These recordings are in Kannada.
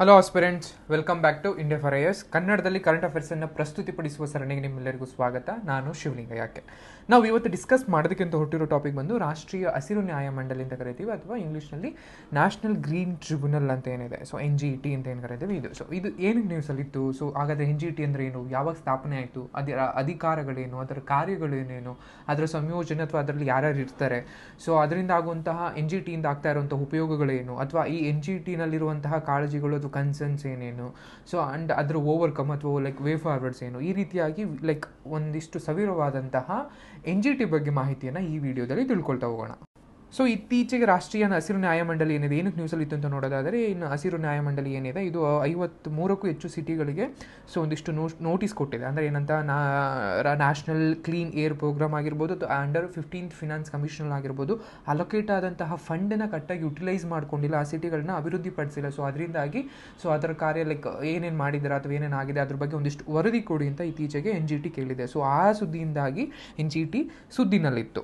Hello aspirants welcome back to India for IAS ಕನ್ನಡದಲ್ಲಿ ಕರೆಂಟ್ ಅಫೇರ್ಸನ್ನು ಪ್ರಸ್ತುತಿಪಡಿಸುವ ಸರಣಿಗೆ ನಿಮ್ಮೆಲ್ಲರಿಗೂ ಸ್ವಾಗತ. ನಾನು ಶಿವಲಿಂಗ ಯಾಕೆ. ನಾವು ಇವತ್ತು ಡಿಸ್ಕಸ್ ಮಾಡೋದಕ್ಕಿಂತ ಹೊರಟಿರೋ ಟಾಪಿಕ್ ಬಂದು ರಾಷ್ಟ್ರೀಯ ಹಸಿರು ನ್ಯಾಯಮಂಡಳಿ ಅಂತ ಕರಿತೀವಿ, ಅಥವಾ ಇಂಗ್ಲೀಷ್ನಲ್ಲಿ ನ್ಯಾಷನಲ್ ಗ್ರೀನ್ ಟ್ರಿಬ್ಯುನಲ್ ಅಂತ ಏನಿದೆ. ಸೊ ಎನ್ ಜಿ ಟಿ ಅಂತ ಏನು ಕರಿತೀವಿ ಇದು. ಸೊ ಇದು ಏನಕ್ಕೆ ನ್ಯೂಸಲ್ಲಿತ್ತು ಸೊ ಹಾಗಾದರೆ ಎನ್ ಜಿ ಇ ಟಿ ಅಂದರೆ ಏನು? ಯಾವಾಗ ಸ್ಥಾಪನೆ ಆಯಿತು? ಅದರ ಅಧಿಕಾರಗಳೇನು? ಅದರ ಕಾರ್ಯಗಳೇನೇನು? ಅದರ ಸಂಯೋಜನೆ ಅಥವಾ ಅದರಲ್ಲಿ ಯಾರ್ಯಾರು ಇರ್ತಾರೆ? ಸೊ ಅದರಿಂದ ಆಗುವಂತಹ ಎನ್ ಜಿ ಟಿಯಿಂದ ಆಗ್ತಾ ಇರುವಂಥ ಉಪಯೋಗಗಳೇನು? ಅಥವಾ ಈ ಎನ್ ಜಿ ಟಿನಲ್ಲಿರುವಂತಹ ಕಾಳಜಿಗಳು ಕನ್ಸರ್ನ್ಸ್ ಏನೇನು? ಸೊ ಆ್ಯಂಡ್ ಅದರ ಓವರ್ಕಮ್ ಅಥವಾ ಲೈಕ್ ವೇ ಫಾರ್ವರ್ಡ್ಸ್ ಏನು? ಈ ರೀತಿಯಾಗಿ ಲೈಕ್ ಒಂದಿಷ್ಟು ಸವಿರವಾದಂತಹ ಎನ್ ಬಗ್ಗೆ ಮಾಹಿತಿಯನ್ನು ಈ ವಿಡಿಯೋದಲ್ಲಿ ತಿಳ್ಕೊಳ್ತಾ ಹೋಗೋಣ. ಸೊ ಇತ್ತೀಚೆಗೆ ರಾಷ್ಟ್ರೀಯ ಹಸಿರು ನ್ಯಾಯಮಂಡಳಿ ಏನಿದೆ? ಏನಕ್ಕೆ ನ್ಯೂಸಲ್ಲಿ ಇತ್ತು ಅಂತ ನೋಡೋದಾದರೆ, ಇನ್ನು ಹಸಿರು ನ್ಯಾಯಮಂಡಳಿ ಏನಿದೆ? ಇದು ಐವತ್ತು ಮೂರಕ್ಕೂ ಹೆಚ್ಚು ಸಿಟಿಗಳಿಗೆ ಸೊ ಒಂದಿಷ್ಟು ನೋ ನೋಟಿಸ್ ಕೊಟ್ಟಿದೆ. ಅಂದರೆ ಏನಂತ, ನಾ ನ್ಯಾಷನಲ್ ಕ್ಲೀನ್ ಏರ್ ಪ್ರೋಗ್ರಾಮ್ ಆಗಿರ್ಬೋದು, ಅಥವಾ ಅಂಡರ್ ಫಿಫ್ಟೀನ್ತ್ ಫಿನಾನ್ಸ್ ಕಮಿಷನ್ ಆಗಿರ್ಬೋದು ಅಲೋಕೇಟ್ ಆದಂತಹ ಫಂಡನ್ನು ಕರೆಕ್ಟಾಗಿ ಯುಟಿಲೈಸ್ ಮಾಡ್ಕೊಂಡಿಲ್ಲ. ಆ ಸಿಟಿಗಳನ್ನ ಅಭಿವೃದ್ಧಿಪಡಿಸಿಲ್ಲ. ಸೊ ಅದರಿಂದಾಗಿ ಸೊ ಅದರ ಕಾರ್ಯ ಲೈಕ್ ಏನೇನು ಮಾಡಿದ್ದಾರೆ ಅಥವಾ ಏನೇನು ಆಗಿದೆ, ಅದ್ರ ಬಗ್ಗೆ ಒಂದಿಷ್ಟು ವರದಿ ಕೊಡಿ ಅಂತ ಇತ್ತೀಚೆಗೆ ಎನ್ ಜಿ ಟಿ ಕೇಳಿದೆ. ಸೊ ಆ ಸುದ್ದಿಯಿಂದಾಗಿ ಎನ್ ಜಿ ಟಿ ಸುದ್ದಿನಲ್ಲಿತ್ತು.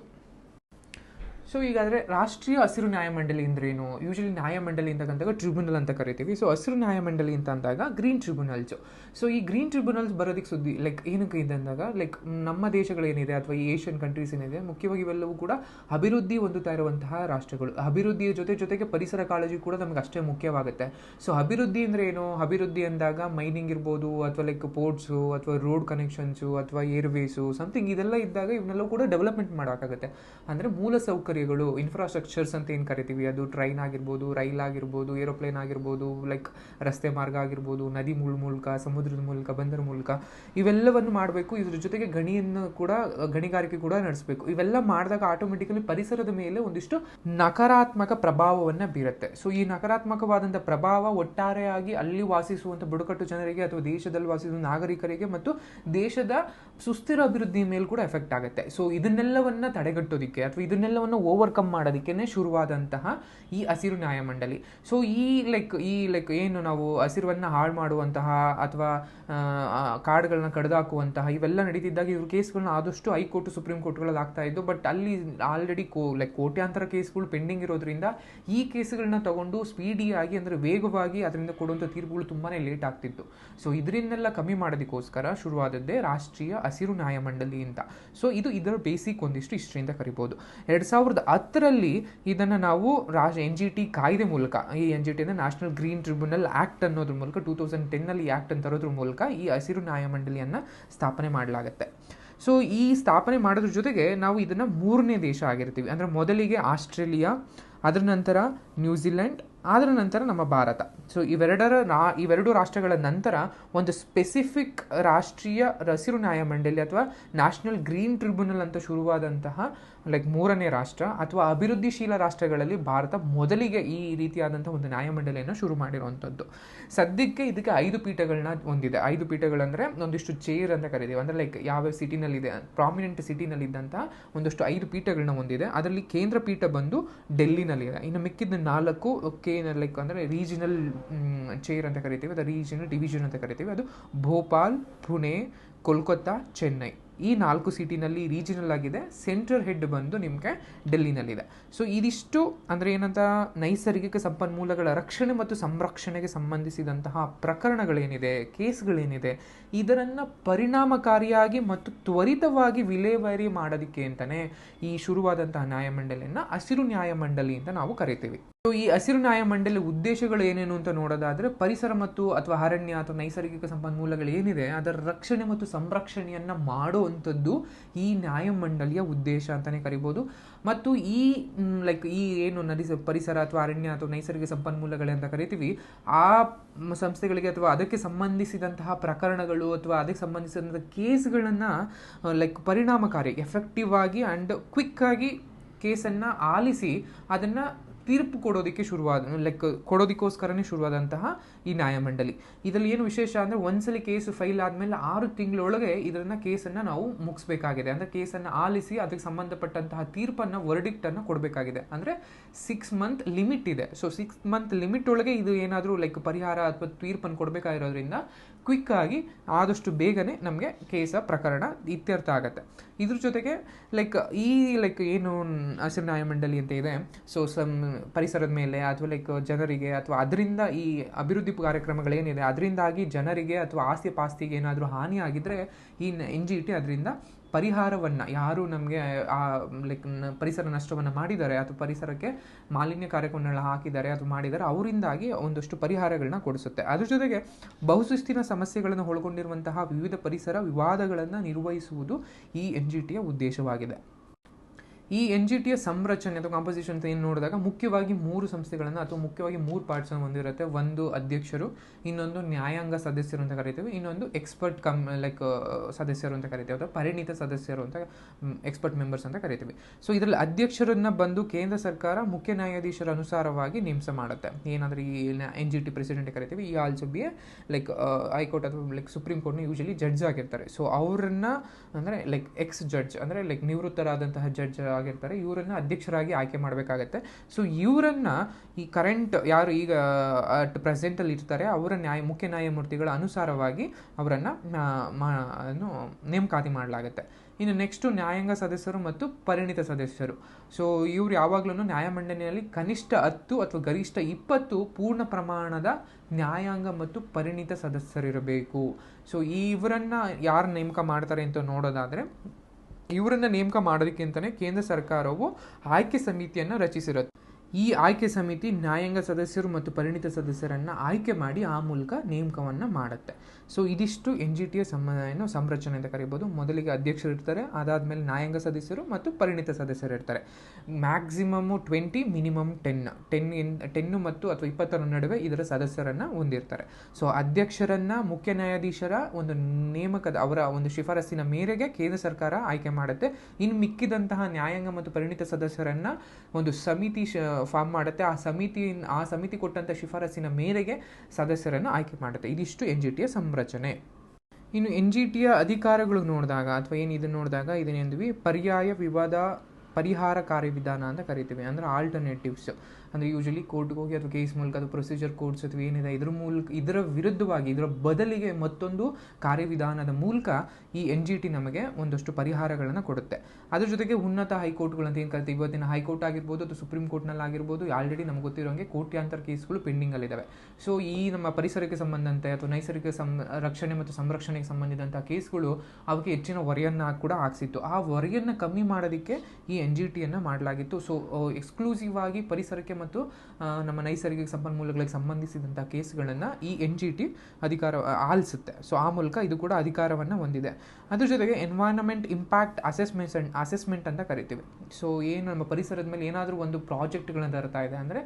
ಸೊ ಈಗಾದರೆ ರಾಷ್ಟ್ರೀಯ ಹಸಿರು ನ್ಯಾಯಮಂಡಳಿ ಅಂದ್ರೇನು? ಯೂಶಲಿ ನ್ಯಾಯಮಂಡಳಿ ಅಂದಾಗ ಟ್ರಿಬ್ಯುನಲ್ ಅಂತ ಕರಿತೀವಿ. ಸೊ ಹಸಿರು ನ್ಯಾಯಮಂಡಳಿ ಅಂತ ಅಂದಾಗ ಗ್ರೀನ್ ಟ್ರಿಬ್ಯುನಲ್ಸು ಸೊ ಈ ಗ್ರೀನ್ ಟ್ರಿಬ್ಯುನಲ್ಸ್ ಬರೋದಕ್ಕೆ ಸುದ್ದಿ ಲೈಕ್ ಏನಕ್ಕೆ ಇದೆ ಅಂದಾಗ ಲೈಕ್ ನಮ್ಮ ದೇಶಗಳೇನಿದೆ ಅಥವಾ ಈ ಏಷ್ಯನ್ ಕಂಟ್ರೀಸ್ ಏನಿದೆ, ಮುಖ್ಯವಾಗಿ ಇವೆಲ್ಲವೂ ಕೂಡ ಅಭಿವೃದ್ಧಿ ಹೊಂದುತ್ತಾ ಇರುವಂತಹ ರಾಷ್ಟ್ರಗಳು. ಅಭಿವೃದ್ಧಿಯ ಜೊತೆ ಜೊತೆಗೆ ಪರಿಸರ ಕಾಳಜಿ ಕೂಡ ನಮಗೆ ಅಷ್ಟೇ ಮುಖ್ಯವಾಗುತ್ತೆ. ಸೊ ಅಭಿವೃದ್ಧಿ ಅಂದರೆ ಏನು? ಅಭಿವೃದ್ಧಿ ಅಂದಾಗ ಮೈನಿಂಗ್ ಇರ್ಬೋದು, ಅಥವಾ ಲೈಕ್ ಪೋರ್ಟ್ಸು ಅಥವಾ ರೋಡ್ ಕನೆಕ್ಷನ್ಸು ಅಥವಾ ಏರ್ವೇಸು ಸಮಥಿಂಗ್ ಇದೆಲ್ಲ ಇದ್ದಾಗ ಇವನ್ನೆಲ್ಲ ಕೂಡ ಡೆವಲಪ್ಮೆಂಟ್ ಮಾಡೋಕ್ಕಾಗುತ್ತೆ. ಅಂದರೆ ಮೂಲ ಸೌಕರ್ಯಗಳು ಇನ್ಫ್ರಾಸ್ಟ್ರಕ್ಚರ್ಸ್ ಅಂತ ಏನು ಕರಿತೀವಿ? ಅದು ಟ್ರೈನ್ ಆಗಿರ್ಬೋದು, ರೈಲ್ ಆಗಿರ್ಬೋದು ಏರೋಪ್ಲೇನ್ ಆಗಿರ್ಬೋದು ಲೈಕ್ ರಸ್ತೆ ಮಾರ್ಗ ಆಗಿರ್ಬೋದು, ನದಿ ಮೂಲ ಮೂಲಕ, ಸಮುದ್ರದ ಮೂಲಕ, ಬಂದರ ಮೂಲಕ ಇವೆಲ್ಲವನ್ನು ಮಾಡಬೇಕು. ಇದ್ರ ಜೊತೆಗೆ ಗಣಿಯನ್ನು ಕೂಡ, ಗಣಿಗಾರಿಕೆ ಕೂಡ ನಡೆಸಬೇಕು. ಇವೆಲ್ಲ ಮಾಡಿದಾಗ ಆಟೋಮೆಟಿಕಲಿ ಪರಿಸರದ ಮೇಲೆ ಒಂದಿಷ್ಟು ನಕಾರಾತ್ಮಕ ಪ್ರಭಾವವನ್ನು ಬೀರುತ್ತೆ. ಸೊ ಈ ನಕಾರಾತ್ಮಕವಾದಂಥ ಪ್ರಭಾವ ಒಟ್ಟಾರೆಯಾಗಿ ಅಲ್ಲಿ ವಾಸಿಸುವಂಥ ಬುಡಕಟ್ಟು ಜನರಿಗೆ ಅಥವಾ ದೇಶದಲ್ಲಿ ವಾಸಿಸುವ ನಾಗರಿಕರಿಗೆ ಮತ್ತು ದೇಶದ ಸುಸ್ಥಿರ ಅಭಿವೃದ್ಧಿ ಮೇಲೆ ಕೂಡ ಎಫೆಕ್ಟ್ ಆಗುತ್ತೆ. ಸೊ ಇದನ್ನೆಲ್ಲವನ್ನ ತಡೆಗಟ್ಟೋದಿಕ್ಕೆ ಅಥವಾ ಇದನ್ನೆಲ್ಲವನ್ನು ಓವರ್ಕಮ್ ಮಾಡೋದಕ್ಕೇ ಶುರುವಾದಂತಹ ಈ ಹಸಿರು ನ್ಯಾಯಮಂಡಳಿ. ಸೊ ಈ ಲೈಕ್ ಈ ಲೈಕ್ ಏನು ನಾವು ಹಸಿರುವನ್ನು ಹಾಳು ಮಾಡುವಂತಹ ಅಥವಾ ಕಾರ್ಡ್ಗಳನ್ನ ಕಡ್ದಾಕುವಂತಹ ಇವೆಲ್ಲ ನಡೀತಿದ್ದಾಗ ಇವ್ರ ಕೇಸ್ಗಳನ್ನ ಆದಷ್ಟು ಹೈಕೋರ್ಟ್, ಸುಪ್ರೀಂ ಕೋರ್ಟ್ಗಳಲ್ಲಿ ಆಗ್ತಾ ಇದ್ದು ಬಟ್ ಅಲ್ಲಿ ಆಲ್ರೆಡಿ ಕೋ ಲೈಕ್ ಕೋಟ್ಯಾಂತರ ಕೇಸ್ಗಳು ಪೆಂಡಿಂಗ್ ಇರೋದ್ರಿಂದ ಈ ಕೇಸ್ಗಳನ್ನ ತಗೊಂಡು ಸ್ಪೀಡಿಯಾಗಿ ಅಂದರೆ ವೇಗವಾಗಿ ಅದರಿಂದ ಕೊಡುವಂಥ ತೀರ್ಪುಗಳು ತುಂಬಾ ಲೇಟ್ ಆಗ್ತಿತ್ತು. ಸೊ ಇದರಿಂದೆಲ್ಲ ಕಮ್ಮಿ ಮಾಡೋದಕ್ಕೋಸ್ಕರ ಶುರುವಾದದ್ದೇ ರಾಷ್ಟ್ರೀಯ ಹಸಿರು ನ್ಯಾಯಮಂಡಳಿ ಅಂತ. ಸೊ ಇದು ಇದರ ಬೇಸಿಕ್ ಒಂದಿಷ್ಟು ಇಷ್ಟರಿಂದ ಕರಿಬೋದು. ಎರಡು ಸಾವಿರದ ಹತ್ತರಲ್ಲಿ ಇದನ್ನು ನಾವು ರಾಜ್ ಎನ್ ಜಿ ಟಿ ಕಾಯ್ದೆ ಮೂಲಕ, ಈ ಎನ್ ಜಿ ಟಿ ಅಂದರೆ ನ್ಯಾಷನಲ್ ಗ್ರೀನ್ ಟ್ರಿಬ್ಯುನಲ್ ಆ್ಯಕ್ಟ್ ಅನ್ನೋದ್ರ ಮೂಲಕ ಟೂ ತೌಸಂಡ್ ಟೆನ್ನಲ್ಲಿ ಆ್ಯಕ್ಟ್ ಅಂತ ತರೋದ್ರ ಮೂಲಕ ಈ ಹಸಿರು ನ್ಯಾಯಮಂಡಳಿಯನ್ನು ಸ್ಥಾಪನೆ ಮಾಡಲಾಗುತ್ತೆ. ಸೊ ಈ ಸ್ಥಾಪನೆ ಮಾಡೋದ್ರ ಜೊತೆಗೆ ನಾವು ಇದನ್ನು ಮೂರನೇ ದೇಶ ಆಗಿರ್ತೀವಿ. ಅಂದರೆ ಮೊದಲಿಗೆ ಆಸ್ಟ್ರೇಲಿಯಾ, ಅದರ ನಂತರ ನ್ಯೂಜಿಲೆಂಡ್ ಅದರ ನಂತರ ನಮ್ಮ ಭಾರತ. ಸೊ ಇವೆರಡರ ರಾ, ಇವೆರಡು ರಾಷ್ಟ್ರಗಳ ನಂತರ ಒಂದು ಸ್ಪೆಸಿಫಿಕ್ ರಾಷ್ಟ್ರೀಯ ಹಸಿರು ನ್ಯಾಯಮಂಡಳಿ ಅಥವಾ ನ್ಯಾಷನಲ್ ಗ್ರೀನ್ ಟ್ರಿಬ್ಯುನಲ್ ಅಂತ ಶುರುವಾದಂತಹ ಲೈಕ್ ಮೂರನೇ ರಾಷ್ಟ್ರ ಅಥವಾ ಅಭಿವೃದ್ಧಿಶೀಲ ರಾಷ್ಟ್ರಗಳಲ್ಲಿ ಭಾರತ ಮೊದಲಿಗೆ ಈ ರೀತಿಯಾದಂಥ ಒಂದು ನ್ಯಾಯಮಂಡಳಿಯನ್ನು ಶುರು ಮಾಡಿರುವಂಥದ್ದು. ಸದ್ಯಕ್ಕೆ ಇದಕ್ಕೆ ಐದು ಪೀಠಗಳನ್ನ ಹೊಂದಿದೆ. ಐದು ಪೀಠಗಳಂದರೆ ಒಂದಿಷ್ಟು ಚೇರ್ ಅಂತ ಕರಿತೀವಿ. ಅಂದರೆ ಲೈಕ್ ಯಾವ ಸಿಟಿನಲ್ಲಿದೆ ಪ್ರಾಮಿನೆಂಟ್ ಸಿಟಿನಲ್ಲಿದ್ದಂಥ ಒಂದಷ್ಟು ಐದು ಪೀಠಗಳನ್ನ ಹೊಂದಿದೆ. ಅದರಲ್ಲಿ ಕೇಂದ್ರ ಪೀಠ ಬಂದು ಡೆಲ್ಲಿನಲ್ಲಿದೆ. ಇನ್ನು ಮಿಕ್ಕಿದ ನಾಲ್ಕು ಕೆ ಲೈಕ್ ಅಂದರೆ ರೀಜನಲ್ ಚೇರ್ ಅಂತ ಕರಿತೀವಿ. ಅದು ರೀಜನಲ್ ಡಿವಿಷನ್ ಅಂತ ಕರಿತೀವಿ. ಅದು ಭೋಪಾಲ್, ಪುಣೆ, ಕೋಲ್ಕತ್ತಾ, ಚೆನ್ನೈ. ಈ ನಾಲ್ಕು ಸಿಟಿನಲ್ಲಿ ರೀಜನಲ್ ಆಗಿದೆ, ಸೆಂಟ್ರಲ್ ಹೆಡ್ ಬಂದು ನಿಮಗೆ ಡೆಲ್ಲಿನಲ್ಲಿದೆ. ಸೊ ಇದಿಷ್ಟು ಅಂದರೆ ಏನಂತ, ನೈಸರ್ಗಿಕ ಸಂಪನ್ಮೂಲಗಳ ರಕ್ಷಣೆ ಮತ್ತು ಸಂರಕ್ಷಣೆಗೆ ಸಂಬಂಧಿಸಿದಂತಹ ಪ್ರಕರಣಗಳೇನಿದೆ, ಕೇಸ್ಗಳೇನಿದೆ ಇದನ್ನು ಪರಿಣಾಮಕಾರಿಯಾಗಿ ಮತ್ತು ತ್ವರಿತವಾಗಿ ವಿಲೇವಾರಿ ಮಾಡೋದಕ್ಕೆ ಅಂತಲೇ ಈ ಶುರುವಾದಂತಹ ನ್ಯಾಯಮಂಡಳಿಯನ್ನು ಹಸಿರು ನ್ಯಾಯಮಂಡಳಿ ಅಂತ ನಾವು ಕರಿತೀವಿ. ಸೊ ಈ ಹಸಿರು ನ್ಯಾಯಮಂಡಳಿ ಉದ್ದೇಶಗಳು ಏನೇನು ಅಂತ ನೋಡೋದಾದರೆ ಪರಿಸರ ಮತ್ತು ಅಥವಾ ಅರಣ್ಯ ಅಥವಾ ನೈಸರ್ಗಿಕ ಸಂಪನ್ಮೂಲಗಳು ಏನಿದೆ ಅದರ ರಕ್ಷಣೆ ಮತ್ತು ಸಂರಕ್ಷಣೆಯನ್ನು ಮಾಡುವಂಥದ್ದು ಈ ನ್ಯಾಯಮಂಡಳಿಯ ಉದ್ದೇಶ ಅಂತಲೇ ಕರಿಬೋದು. ಮತ್ತು ಈ ಲೈಕ್ ಈ ಏನು ನದಿ ಪರಿಸರ ಅಥವಾ ಅರಣ್ಯ ಅಥವಾ ನೈಸರ್ಗಿಕ ಸಂಪನ್ಮೂಲಗಳೇ ಅಂತ ಕರಿತೀವಿ, ಆ ಸಂಸ್ಥೆಗಳಿಗೆ ಅಥವಾ ಅದಕ್ಕೆ ಸಂಬಂಧಿಸಿದಂತಹ ಪ್ರಕರಣಗಳು ಅಥವಾ ಅದಕ್ಕೆ ಸಂಬಂಧಿಸಿದಂಥ ಕೇಸ್ಗಳನ್ನು ಲೈಕ್ ಪರಿಣಾಮಕಾರಿ ಎಫೆಕ್ಟಿವ್ ಆಗಿ ಆ್ಯಂಡ್ ಕ್ವಿಕ್ಕಾಗಿ ಕೇಸನ್ನು ಆಲಿಸಿ ಅದನ್ನು ತೀರ್ಪು ಕೊಡೋದಕ್ಕೆ ಶುರುವಾದ ಲೈಕ್ ಕೊಡೋದಕ್ಕೋಸ್ಕರನೇ ಶುರುವಾದಂತಹ ಈ ನ್ಯಾಯಮಂಡಳಿ ಇದರಲ್ಲಿ ಏನು ವಿಶೇಷ ಅಂದರೆ ಒಂದ್ಸಲಿ ಕೇಸು ಫೈಲ್ ಆದಮೇಲೆ ಆರು ತಿಂಗಳೊಳಗೆ ಇದನ್ನು ಕೇಸನ್ನು ನಾವು ಮುಗಿಸ್ಬೇಕಾಗಿದೆ. ಅಂದರೆ ಕೇಸನ್ನು ಆಲಿಸಿ ಅದಕ್ಕೆ ಸಂಬಂಧಪಟ್ಟಂತಹ ತೀರ್ಪನ್ನು ವರ್ಡಿಕ್ಟನ್ನು ಕೊಡಬೇಕಾಗಿದೆ. ಅಂದರೆ ಸಿಕ್ಸ್ ಮಂತ್ ಲಿಮಿಟ್ ಇದೆ. ಸೊ ಸಿಕ್ಸ್ ಮಂತ್ ಲಿಮಿಟ್ ಒಳಗೆ ಇದು ಏನಾದರೂ ಲೈಕ್ ಪರಿಹಾರ ಅಥವಾ ತೀರ್ಪನ್ನು ಕೊಡಬೇಕಾಗಿರೋದ್ರಿಂದ ಕ್ವಿಕ್ ಆಗಿ ಆದಷ್ಟು ಬೇಗನೆ ನಮಗೆ ಕೇಸ ಪ್ರಕರಣ ಇತ್ಯರ್ಥ ಆಗುತ್ತೆ. ಇದ್ರ ಜೊತೆಗೆ ಲೈಕ್ ಈ ಲೈಕ್ ಏನು ಹಸಿರು ನ್ಯಾಯಮಂಡಳಿ ಅಂತ ಇದೆ ಸೊ ಸಮ್ ಪರಿಸರದ ಮೇಲೆ ಅಥವಾ ಲೈಕ್ ಜನರಿಗೆ ಅಥವಾ ಅದರಿಂದ ಈ ಅಭಿವೃದ್ಧಿ ಕಾರ್ಯಕ್ರಮಗಳೇನಿದೆ ಅದರಿಂದಾಗಿ ಜನರಿಗೆ ಅಥವಾ ಆಸ್ತಿ ಪಾಸ್ತಿಗೆ ಏನಾದರೂ ಹಾನಿ ಆಗಿದ್ದರೆ ಈ ಎನ್ ಜಿ ಅದರಿಂದ ಪರಿಹಾರವನ್ನು ಯಾರು ನಮಗೆ, ಆ ಲೈಕ್ ಪರಿಸರ ನಷ್ಟವನ್ನು ಮಾಡಿದ್ದಾರೆ ಅಥವಾ ಪರಿಸರಕ್ಕೆ ಮಾಲಿನ್ಯ ಕಾರ್ಯಕ್ರಮಗಳನ್ನ ಹಾಕಿದ್ದಾರೆ ಅಥವಾ ಮಾಡಿದ್ದಾರೆ ಅವರಿಂದಾಗಿ ಒಂದಷ್ಟು ಪರಿಹಾರಗಳನ್ನ ಕೊಡಿಸುತ್ತೆ. ಅದ್ರ ಜೊತೆಗೆ ಬಹುಶಿಸ್ತಿನ ಸಮಸ್ಯೆಗಳನ್ನು ಒಳಗೊಂಡಿರುವಂತಹ ವಿವಿಧ ಪರಿಸರ ವಿವಾದಗಳನ್ನು ನಿರ್ವಹಿಸುವುದು ಈ ಎನ್ ಜಿ ಟಿಯ ಉದ್ದೇಶವಾಗಿದೆ. ಈ ಎನ್ ಜಿ ಟಿಯ ಸಂರಚನೆ ಅಥವಾ ಕಾಂಪೋಸಿಷನ್ ಅಂತ ಏನು ನೋಡಿದಾಗ ಮುಖ್ಯವಾಗಿ ಮೂರು ಸಂಸ್ಥೆಗಳನ್ನು ಅಥವಾ ಮುಖ್ಯವಾಗಿ ಮೂರು ಪಾರ್ಟ್ಸನ್ನು ಹೊಂದಿರುತ್ತೆ. ಒಂದು ಅಧ್ಯಕ್ಷರು, ಇನ್ನೊಂದು ನ್ಯಾಯಾಂಗ ಸದಸ್ಯರು ಅಂತ ಕರಿತೀವಿ, ಇನ್ನೊಂದು ಎಕ್ಸ್ಪರ್ಟ್ ಕಮ್ ಲೈಕ್ ಸದಸ್ಯರು ಅಂತ ಕರಿತೀವಿ ಅಥವಾ ಪರಿಣಿತ ಸದಸ್ಯರು ಅಂತ ಎಕ್ಸ್ಪರ್ಟ್ ಮೆಂಬರ್ಸ್ ಅಂತ ಕರಿತೀವಿ. ಸೊ ಇದರಲ್ಲಿ ಅಧ್ಯಕ್ಷರನ್ನು ಬಂದು ಕೇಂದ್ರ ಸರ್ಕಾರ ಮುಖ್ಯ ನ್ಯಾಯಾಧೀಶರ ಅನುಸಾರವಾಗಿ ನೇಮಸ ಮಾಡುತ್ತೆ. ಏನಾದರೂ ಈ ಎನ್ ಜಿ ಟಿ ಪ್ರೆಸಿಡೆಂಟ್ ಕರಿತೀವಿ, ಈ also be like high court ಅಥವಾ ಲೈಕ್ ಸುಪ್ರೀಂ ಕೋರ್ಟ್ನ ಯೂಶಲಿ ಜಡ್ಜ್ ಆಗಿರ್ತಾರೆ. ಸೊ ಅವರನ್ನು, ಅಂದರೆ ಲೈಕ್ ಎಕ್ಸ್ ಜಡ್ಜ್ ಅಂದರೆ ಲೈಕ್ ನಿವೃತ್ತರಾದಂತಹ ಜಡ್ಜ್ ಆಗಿರ್ತಾರೆ, ಇವರನ್ನ ಅಧ್ಯಕ್ಷರಾಗಿ ಆಯ್ಕೆ ಮಾಡಬೇಕಾಗತ್ತೆ. ಸೊ ಇವರನ್ನ ಈ ಕರೆಂಟ್ ಯಾರು ಈಗ ಅಟ್ ಪ್ರೆಸೆಂಟಲ್ಲಿ ಇರ್ತಾರೆ, ಅವರ ನ್ಯಾಯ, ಮುಖ್ಯ ನ್ಯಾಯಮೂರ್ತಿಗಳ ಅನುಸಾರವಾಗಿ ಅವರನ್ನು ನೇಮಕಾತಿ ಮಾಡಲಾಗುತ್ತೆ. ಇನ್ನು ನೆಕ್ಸ್ಟು ನ್ಯಾಯಾಂಗ ಸದಸ್ಯರು ಮತ್ತು ಪರಿಣಿತ ಸದಸ್ಯರು. ಸೊ ಇವರು ಯಾವಾಗಲೂ ನ್ಯಾಯಮಂಡನೆಯಲ್ಲಿ ಕನಿಷ್ಠ ಹತ್ತು ಅಥವಾ ಗರಿಷ್ಠ ಇಪ್ಪತ್ತು ಪೂರ್ಣ ಪ್ರಮಾಣದ ನ್ಯಾಯಾಂಗ ಮತ್ತು ಪರಿಣಿತ ಸದಸ್ಯರಿರಬೇಕು. ಸೊ ಇವರನ್ನು ಯಾರು ನೇಮಕ ಮಾಡ್ತಾರೆ ಅಂತ ನೋಡೋದಾದರೆ ಇವರನ್ನ ನೇಮಕ ಮಾಡೋದಕ್ಕಿಂತಲೇ ಕೇಂದ್ರ ಸರ್ಕಾರವು ಆಯ್ಕೆ ಸಮಿತಿಯನ್ನು ರಚಿಸಿರುತ್ತೆ. ಈ ಆಯ್ಕೆ ಸಮಿತಿ ನ್ಯಾಯಾಂಗ ಸದಸ್ಯರು ಮತ್ತು ಪರಿಣಿತ ಸದಸ್ಯರನ್ನು ಆಯ್ಕೆ ಮಾಡಿ ಆ ಮೂಲಕ ನೇಮಕವನ್ನು ಮಾಡುತ್ತೆ. ಸೊ ಇದಿಷ್ಟು ಎನ್ ಜಿ ಟಿಯ ಎ ಸಂರಚನೆ ಅಂತ ಕರಿಬೋದು. ಮೊದಲಿಗೆ ಅಧ್ಯಕ್ಷರು ಇರ್ತಾರೆ, ಅದಾದಮೇಲೆ ನ್ಯಾಯಾಂಗ ಸದಸ್ಯರು ಮತ್ತು ಪರಿಣಿತ ಸದಸ್ಯರು ಇರ್ತಾರೆ. Maximum twenty minimum ten ten ten ಮತ್ತು ಅಥವಾ ಇಪ್ಪತ್ತರ ನಡುವೆ ಇದರ ಸದಸ್ಯರನ್ನು ಹೊಂದಿರ್ತಾರೆ. ಸೊ ಅಧ್ಯಕ್ಷರನ್ನು ಮುಖ್ಯ ನ್ಯಾಯಾಧೀಶರ ಒಂದು ನೇಮಕದ, ಅವರ ಒಂದು ಶಿಫಾರಸ್ಸಿನ ಮೇರೆಗೆ ಕೇಂದ್ರ ಸರ್ಕಾರ ಆಯ್ಕೆ ಮಾಡುತ್ತೆ. ಇನ್ನು ಮಿಕ್ಕಿದಂತಹ ನ್ಯಾಯಾಂಗ ಮತ್ತು ಪರಿಣಿತ ಸದಸ್ಯರನ್ನು ಒಂದು ಸಮಿತಿ ಫಾರ್ಮ್ ಮಾಡುತ್ತೆ. ಆ ಸಮಿತಿ ಆ ಸಮಿತಿ ಕೊಟ್ಟಂಥ ಶಿಫಾರಸಿನ ಮೇರೆಗೆ ಸದಸ್ಯರನ್ನು ಆಯ್ಕೆ ಮಾಡುತ್ತೆ. ಇದಿಷ್ಟು ಎನ್ ಜಿ ಟಿಯ ಸಂರಚನೆ. ಇನ್ನು ಎನ್ ಜಿ ಟಿಯ ಅಧಿಕಾರಗಳು ನೋಡಿದಾಗ ಅಥವಾ ಏನು ಇದನ್ನು ನೋಡಿದಾಗ ಇದನ್ನೇಂದ್ವಿ ಪರ್ಯಾಯ ವಿವಾದ ಪರಿಹಾರ ಕಾರ್ಯವಿಧಾನ ಅಂತ ಕರಿತೀವಿ. ಅಂದರೆ ಆಲ್ಟರ್ನೇಟಿವ್ಸ್ ಅಂದರೆ ಯೂಶಲಿ ಕೋರ್ಟ್ಗೆ ಹೋಗಿ ಅಥವಾ ಕೇಸ್ ಮೂಲಕ ಅಥವಾ ಪ್ರೊಸೀಜರ್ ಕೋರ್ಟ್ಸ್ ಅಥವಾ ಏನಿದೆ, ಇದ್ರ ಮೂಲಕ, ಇದರ ವಿರುದ್ಧವಾಗಿ, ಇದರ ಬದಲಿಗೆ ಮತ್ತೊಂದು ಕಾರ್ಯವಿಧಾನದ ಮೂಲಕ ಈ ಎನ್ ಜಿ ಟಿ ನಮಗೆ ಒಂದಷ್ಟು ಪರಿಹಾರಗಳನ್ನು ಕೊಡುತ್ತೆ. ಅದ್ರ ಜೊತೆಗೆ ಉನ್ನತ ಹೈಕೋರ್ಟ್ಗಳು ಅಂತ ಏನು ಕರಿತೀವಿ? ಇವತ್ತಿನ ಹೈಕೋರ್ಟ್ ಆಗಿರ್ಬೋದು ಅಥವಾ ಸುಪ್ರೀಂ ಕೋರ್ಟ್ನಲ್ಲಿ ಆಗಿರ್ಬೋದು ಆಲ್ರೆಡಿ ನಮ್ಗೆ ಗೊತ್ತಿರೋಂಗೆ ಕೋಟ್ಯಾಂತರ ಕೇಸ್ಗಳು ಪೆಂಡಿಂಗಲ್ಲಿದ್ದಾವೆ ಸೊ ಈ ನಮ್ಮ ಪರಿಸರಕ್ಕೆ ಸಂಬಂಧಂತೆ ಅಥವಾ ನೈಸರ್ಗಿಕ ಸಂ ರಕ್ಷಣೆ ಮತ್ತು ಸಂರಕ್ಷಣೆಗೆ ಸಂಬಂಧಿಸಿದಂಥ ಕೇಸ್ಗಳು ಅವಕ್ಕೆ ಹೆಚ್ಚಿನ ಹೊರೆಯನ್ನು ಕೂಡ ಹಾಕ್ಸಿತ್ತು ಆ ಹೊರೆಯನ್ನು ಕಮ್ಮಿ ಮಾಡೋದಕ್ಕೆ ಈ ಎನ್ ಜಿ ಟಿಯನ್ನು ಮಾಡಲಾಗಿತ್ತು. ಸೊ ಎಕ್ಸ್ಕ್ಲೂಸಿವ್ ಆಗಿ ಪರಿಸರಕ್ಕೆ ಮತ್ತು ನಮ್ಮ ನೈಸರ್ಗಿಕ ಸಂಪನ್ಮೂಲಗಳಿಗೆ ಸಂಬಂಧಿಸಿದಂಥ ಕೇಸ್ಗಳನ್ನು ಈ ಎನ್ ಜಿ ಟಿ ಅಧಿಕಾರ ಆಲಿಸುತ್ತೆ. ಸೊ ಆ ಮೂಲಕ ಇದು ಕೂಡ ಅಧಿಕಾರವನ್ನು ಹೊಂದಿದೆ. ಅದ್ರ ಜೊತೆಗೆ ಎನ್ವೈರನ್ಮೆಂಟ್ ಇಂಪ್ಯಾಕ್ಟ್ ಅಸೆಸ್ಮೆಂಟ್ಸ್ ಅಸೆಸ್ಮೆಂಟ್ ಅಂತ ಕರಿತೀವಿ. ಸೊ ಏನು ನಮ್ಮ ಪರಿಸರದ ಮೇಲೆ ಏನಾದರೂ ಒಂದು ಪ್ರಾಜೆಕ್ಟ್ಗಳನ್ನು ತರ್ತಾ ಇದೆ ಅಂದರೆ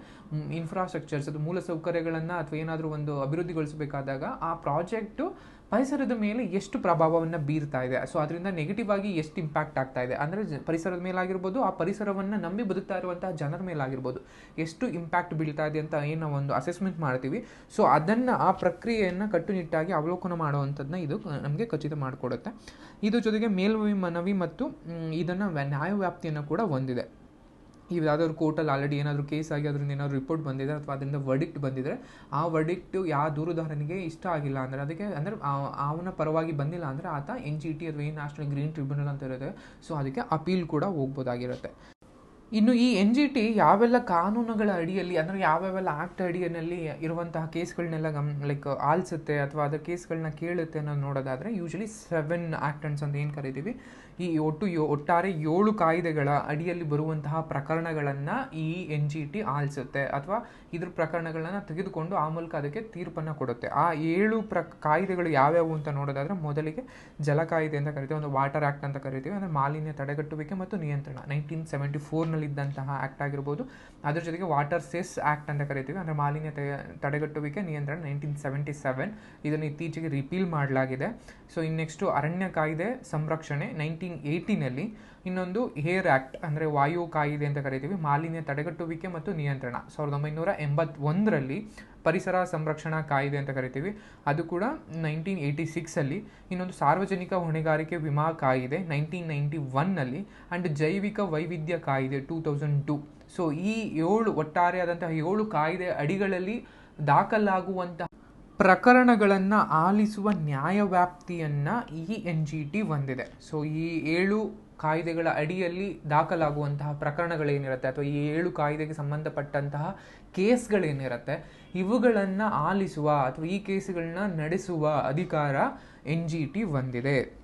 ಇನ್ಫ್ರಾಸ್ಟ್ರಕ್ಚರ್ಸ್ ಅದು ಮೂಲಸೌಕರ್ಯಗಳನ್ನು ಅಥವಾ ಏನಾದರೂ ಒಂದು ಅಭಿವೃದ್ಧಿಗೊಳಿಸಬೇಕಾದಾಗ ಆ ಪ್ರಾಜೆಕ್ಟು ಪರಿಸರದ ಮೇಲೆ ಎಷ್ಟು ಪ್ರಭಾವವನ್ನು ಬೀರ್ತಾ ಇದೆ. ಸೊ ಅದರಿಂದ ನೆಗೆಟಿವ್ ಆಗಿ ಎಷ್ಟು ಇಂಪ್ಯಾಕ್ಟ್ ಆಗ್ತಾ ಇದೆ. ಅಂದರೆ ಪರಿಸರದ ಮೇಲಾಗಿರ್ಬೋದು, ಆ ಪರಿಸರವನ್ನು ನಂಬಿ ಬದುಕ್ತಾ ಇರುವಂತಹ ಜನರ ಮೇಲಾಗಿರ್ಬೋದು. ಎಷ್ಟು ಇಂಪ್ಯಾಕ್ಟ್ ಬೀಳ್ತಾ ಇದೆ ಅಂತ ಏನು ಒಂದು ಅಸೆಸ್ಮೆಂಟ್ ಮಾಡ್ತೀವಿ. ಸೊ ಅದನ್ನು, ಆ ಪ್ರಕ್ರಿಯೆಯನ್ನು ಕಟ್ಟುನಿಟ್ಟಾಗಿ ಅವಲೋಕನ ಮಾಡುವಂಥದ್ದನ್ನ ಇದು ನಮಗೆ ಖಚಿತ ಮಾಡಿಕೊಡುತ್ತೆ. ಇದು ಜೊತೆಗೆ ಮೇಲ್ಮನವಿ ಮನವಿ ಮತ್ತು ಇದನ್ನು ನ್ಯಾಯವ್ಯಾಪ್ತಿಯನ್ನು ಕೂಡ ಹೊಂದಿದೆ. ಈಗ ಯಾವುದಾದ್ರು ಕೋರ್ಟಲ್ಲಿ ಆಲ್ರೆಡಿ ಏನಾದರೂ ಕೇಸ್ ಆಗಿ ಅದರಿಂದ ಏನಾದರೂ ರಿಪೋರ್ಟ್ ಬಂದಿದೆ ಅಥವಾ ಅದರಿಂದ ವರ್ಡಿಕ್ಟ್ ಬಂದಿದ್ರೆ, ಆ ವರ್ಡಿಕ್ಟ್ ಯಾವ ದೂರುದಾರನಿಗೆ ಇಷ್ಟ ಆಗಿಲ್ಲ ಅಂದರೆ ಅದಕ್ಕೆ ಅಂದರೆ ಅವನ ಪರವಾಗಿ ಬಂದಿಲ್ಲ ಅಂದರೆ ಆತ ಎನ್ ಜಿ ಟಿ ಅಥವಾ ಏನು ನ್ಯಾಷನಲ್ ಗ್ರೀನ್ ಟ್ರಿಬ್ಯುನಲ್ ಅಂತ ಇರುತ್ತೆ. ಸೊ ಅದಕ್ಕೆ ಅಪೀಲ್ ಕೂಡ ಹೋಗ್ಬೋದಾಗಿರುತ್ತೆ. ಇನ್ನು ಈ ಎನ್ ಜಿ ಟಿ ಯಾವೆಲ್ಲ ಕಾನೂನುಗಳ ಅಡಿಯಲ್ಲಿ ಅಂದರೆ ಯಾವ್ಯಾವೆಲ್ಲ ಆ್ಯಕ್ಟ್ ಅಡಿಯಲ್ಲಿ ಇರುವಂತಹ ಕೇಸ್ಗಳನ್ನೆಲ್ಲ ಗಮ್ ಲೈಕ್ ಆಲಿಸುತ್ತೆ ಅಥವಾ ಅದರ ಕೇಸ್ಗಳನ್ನ ಕೇಳುತ್ತೆ ಅನ್ನೋದು ನೋಡೋದಾದರೆ ಯೂಶಲಿ ಸೆವೆನ್ ಆ್ಯಕ್ಟನ್ಸ್ ಅಂತ ಏನು ಕರಿತೀವಿ? ಈ ಒಟ್ಟು ಒಟ್ಟಾರೆ ಏಳು ಕಾಯ್ದೆಗಳ ಅಡಿಯಲ್ಲಿ ಬರುವಂತಹ ಪ್ರಕರಣಗಳನ್ನು ಈ ಎನ್ ಜಿ ಟಿ ಆಲಿಸುತ್ತೆ ಅಥವಾ ಇದ್ರ ಪ್ರಕರಣಗಳನ್ನು ತೆಗೆದುಕೊಂಡು ಆ ಮೂಲಕ ಅದಕ್ಕೆ ತೀರ್ಪನ್ನು ಕೊಡುತ್ತೆ. ಆ ಏಳು ಪ್ರ ಕಾಯ್ದೆಗಳು ಯಾವ್ಯಾವು ಅಂತ ನೋಡೋದಾದರೆ ಮೊದಲಿಗೆ ಜಲ ಕಾಯ್ದೆ ಅಂತ ಕರಿತೀವಿ, ಒಂದು ವಾಟರ್ ಆ್ಯಕ್ಟ್ ಅಂತ ಕರಿತೀವಿ, ಅಂದರೆ ಮಾಲಿನ್ಯ ತಡೆಗಟ್ಟುವಿಕೆ ಮತ್ತು ನಿಯಂತ್ರಣ. ನೈನ್ಟೀನ್ ಸೆವೆಂಟಿ ಫೋರ್ನಲ್ಲಿ ಇದ್ದಂತಹ ಆ್ಯಕ್ಟ್ ಆಗಿರ್ಬೋದು. ಅದ್ರ ಜೊತೆಗೆ ವಾಟರ್ ಸೆಸ್ ಆ್ಯಕ್ಟ್ ಅಂತ ಕರಿತೀವಿ, ಅಂದರೆ ಮಾಲಿನ್ಯ ತಡೆಗಟ್ಟುವಿಕೆ, ನಿಯಂತ್ರಣ ನೈನ್ಟೀನ್ ಸೆವೆಂಟಿ ಸೆವೆನ್ ಇದನ್ನು ಇತ್ತೀಚೆಗೆ ರಿಪೀಲ್ ಮಾಡಲಾಗಿದೆ. ಸೊ ಇನ್ನು ನೆಕ್ಸ್ಟು ಅರಣ್ಯ ಕಾಯ್ದೆ ಸಂರಕ್ಷಣೆ ನೈನ್ಟೀನ್ ಏಯ್ಟೀನಲ್ಲಿ ಇನ್ನೊಂದು ಏರ್ ಆ್ಯಕ್ಟ್ ಅಂದರೆ ವಾಯು ಕಾಯಿದೆ ಅಂತ ಕರಿತೀವಿ, ಮಾಲಿನ್ಯ ತಡೆಗಟ್ಟುವಿಕೆ ಮತ್ತು ನಿಯಂತ್ರಣ. ಸಾವಿರದ ಒಂಬೈನೂರ ಎಂಬತ್ತೊಂದರಲ್ಲಿ ಪರಿಸರ ಸಂರಕ್ಷಣಾ ಕಾಯಿದೆ ಅಂತ ಕರಿತೀವಿ. ಅದು ಕೂಡ ನೈನ್ಟೀನ್ ಏಯ್ಟಿ ಸಿಕ್ಸಲ್ಲಿ ಇನ್ನೊಂದು ಸಾರ್ವಜನಿಕ ಹೊಣೆಗಾರಿಕೆ ವಿಮಾ ಕಾಯಿದೆ, ನೈನ್ಟೀನ್ ನೈಂಟಿ ಒನ್ನಲ್ಲಿ ಆ್ಯಂಡ್ ಜೈವಿಕ ವೈವಿಧ್ಯ ಕಾಯಿದೆ, ಟೂ ತೌಸಂಡ್ ಟೂ. ಸೊ ಈ ಏಳು, ಒಟ್ಟಾರೆಯಾದಂತಹ ಏಳು ಕಾಯಿದೆ ಅಡಿಗಳಲ್ಲಿ ದಾಖಲಾಗುವಂತಹ ಪ್ರಕರಣಗಳನ್ನು ಆಲಿಸುವ ನ್ಯಾಯವ್ಯಾಪ್ತಿಯನ್ನು ಈ ಎನ್ ಜಿ ಟಿ ಹೊಂದಿದೆ. ಸೊ ಈ ಏಳು ಕಾಯ್ದೆಗಳ ಅಡಿಯಲ್ಲಿ ದಾಖಲಾಗುವಂತಹ ಪ್ರಕರಣಗಳೇನಿರುತ್ತೆ? ಅಥವಾ ಈ ಏಳು ಕಾಯ್ದೆಗೆ ಸಂಬಂಧಪಟ್ಟಂತಹ ಕೇಸ್ಗಳೇನಿರುತ್ತೆ? ಇವುಗಳನ್ನು ಆಲಿಸುವ ಅಥವಾ ಈ ಕೇಸ್ಗಳನ್ನ ನಡೆಸುವ ಅಧಿಕಾರ ಎನ್ ಜಿ ಟಿ ಹೊಂದಿದೆ.